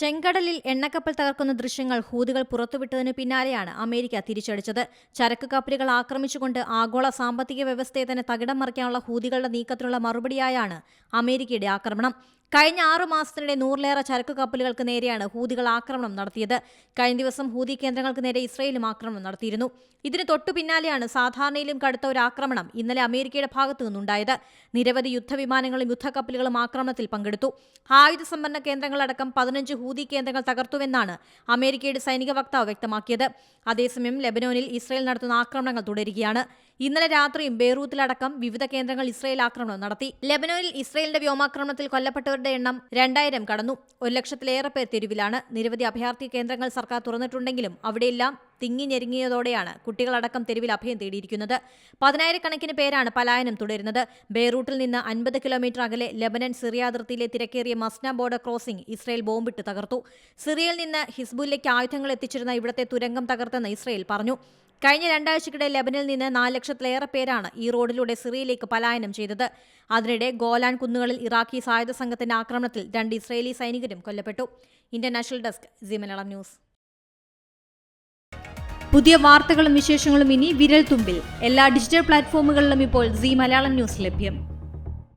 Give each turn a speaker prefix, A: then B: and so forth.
A: ചെങ്കടലിൽ എണ്ണക്കപ്പൽ തകർക്കുന്ന ദൃശ്യങ്ങൾ ഹൂതികൾ പുറത്തുവിട്ടതിനു പിന്നാലെയാണ് അമേരിക്ക തിരിച്ചടിച്ചത്. ചരക്ക് കപ്പലുകൾ ആക്രമിച്ചുകൊണ്ട് ആഗോള സാമ്പത്തിക വ്യവസ്ഥയെ തന്നെ തകിടം മറിക്കാനുള്ള ഹൂതികളുടെ നീക്കത്തിനുള്ള മറുപടിയായാണ് അമേരിക്കയുടെ ആക്രമണം. കഴിഞ്ഞ ആറു മാസത്തിനിടെ നൂറിലേറെ ചരക്ക് കപ്പലുകൾക്ക് നേരെയാണ് ഹൂതികൾ ആക്രമണം നടത്തിയത്. കഴിഞ്ഞ ദിവസം ഹൂതി കേന്ദ്രങ്ങൾക്ക് നേരെ ഇസ്രയേലും ആക്രമണം നടത്തിയിരുന്നു. ഇതിന് തൊട്ടു പിന്നാലെയാണ് സാധാരണയിലും കടുത്ത ഒരു ആക്രമണം ഇന്നലെ അമേരിക്കയുടെ ഭാഗത്തു നിന്നുണ്ടായത്. നിരവധി യുദ്ധവിമാനങ്ങളും യുദ്ധക്കപ്പലുകളും ആക്രമണത്തിൽ പങ്കെടുത്തു. ആയുധ സംഭരണ കേന്ദ്രങ്ങളടക്കം പതിനഞ്ച് ഹൂതി കേന്ദ്രങ്ങൾ തകർത്തുവെന്നാണ് അമേരിക്കയുടെ സൈനിക വക്താവ് വ്യക്തമാക്കിയത്. അതേസമയം ലെബനോനിൽ ഇസ്രയേൽ നടത്തുന്ന ആക്രമണങ്ങൾ തുടരുകയാണ്. ഇന്നലെ രാത്രിയും ബെയ്റൂത്തിലടക്കം വിവിധ കേന്ദ്രങ്ങൾ ഇസ്രയേൽ ആക്രമണം നടത്തി. ലെബനോനിൽ ഇസ്രയേലിന്റെ വ്യോമാക്രമണത്തിൽ കൊല്ലപ്പെട്ടവരുടെ എണ്ണം രണ്ടായിരം കടന്നു. ഒരു ലക്ഷത്തിലേറെ പേർ തെരുവിലാണ്. നിരവധി അഭയാർത്ഥി കേന്ദ്രങ്ങൾ സർക്കാർ തുറന്നിട്ടുണ്ടെങ്കിലും അവിടെയെല്ലാം തിങ്ങി ഞെരുങ്ങിയതോടെയാണ് കുട്ടികളടക്കം തെരുവിൽ അഭയം തേടിയിരിക്കുന്നത്. പതിനായിരക്കണക്കിന് പേരാണ് പലായനം തുടരുന്നത്. ബെയ്റൂട്ടിൽ നിന്ന് അൻപത് കിലോമീറ്റർ അകലെ ലെബനൻ സിറിയ അതിർത്തിയിലെ തിരക്കേറിയ മസ്ന ബോർഡർ ക്രോസിംഗ് ഇസ്രയേൽ ബോംബിട്ട് തകർത്തു. സിറിയയിൽ നിന്ന് ഹിസ്ബുല്ലേക്ക് ആയുധങ്ങൾ എത്തിച്ചിരുന്ന ഇവിടത്തെ തുരങ്കം തകർത്തെന്ന് ഇസ്രയേൽ പറഞ്ഞു. കഴിഞ്ഞ രണ്ടാഴ്ചക്കിടെ ലബനിൽ നിന്ന് നാല് ലക്ഷത്തിലേറെ പേരാണ് ഈ റോഡിലൂടെ സിറിയയിലേക്ക് പലായനം ചെയ്തത്. അതിനിടെ ഗോലാൻ കുന്നുകളിൽ ഇറാഖി സായുധ സംഘത്തിന്റെ ആക്രമണത്തിൽ രണ്ട് ഇസ്രയേലി സൈനികരും കൊല്ലപ്പെട്ടു. International desk Zee Malayalam news. പുതിയ വാർത്തകളും വിശേഷങ്ങളും ഇനി വിരൽ തുമ്പിൽ എല്ലാ ഡിജിറ്റൽ പ്ലാറ്റ്ഫോമുകളിലും ഇപ്പോൾ സി മലയാളം ന്യൂസ് ലഭ്യം.